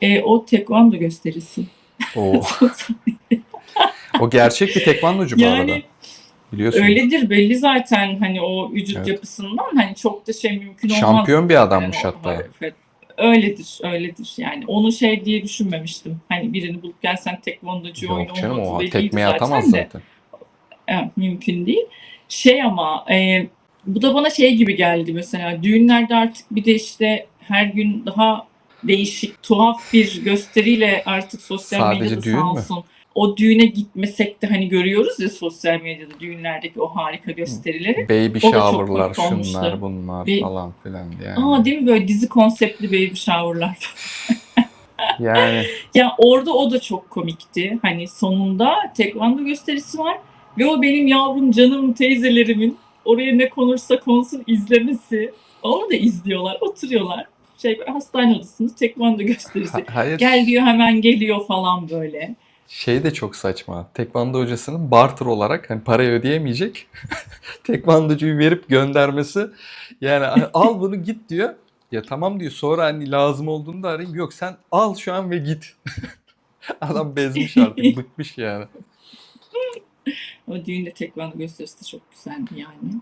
E, o tekvando gösterisi. O, o gerçek bir tekvandocu bu arada. yani Biliyorsun. öyledir belli zaten hani o vücut Evet. yapısından hani çok da şey mümkün olmaz. Şampiyon bir adammış Yani hatta. hareket. Öyledir, öyledir. Yani onu şey diye düşünmemiştim. Hani birini bulup gelsen tekvandocu oyunu Yok canım o tekmeyi atamaz zaten zaten. Evet, mümkün değil. Şey ama e, bu da bana şey gibi geldi mesela düğünlerde artık bir de işte her gün daha değişik tuhaf bir gösteriyle artık sosyal Sadece medyada düğün sağ mü? olsun. O düğüne gitmesek de hani görüyoruz ya sosyal medyada düğünlerdeki o harika gösterileri. Baby shower'lar, şunlar bunlar Bir- falan filan yani. Aa değil mi böyle dizi konseptli baby shower'lar. Yani ya orada o da çok komikti. Hani sonunda tekvando gösterisi var ve o benim yavrum canım teyzelerimin oraya ne konursa konsun izlemesi. Onu da izliyorlar, oturuyorlar. Şey hastane odasında tekvando gösterisi. ha- hayır Gel diyor hemen geliyor falan böyle. şey de çok saçma. Tekvando hocasının barter olarak hani parayı ödeyemeyecek. tekvandocuyu verip göndermesi yani al bunu git diyor. Ya tamam diyor sonra hani lazım olduğunda arayayım. Yok sen al şu an ve git. Adam bezmiş artık bıkmış yani. O düğünde tekvando gösterisi de çok güzeldi yani.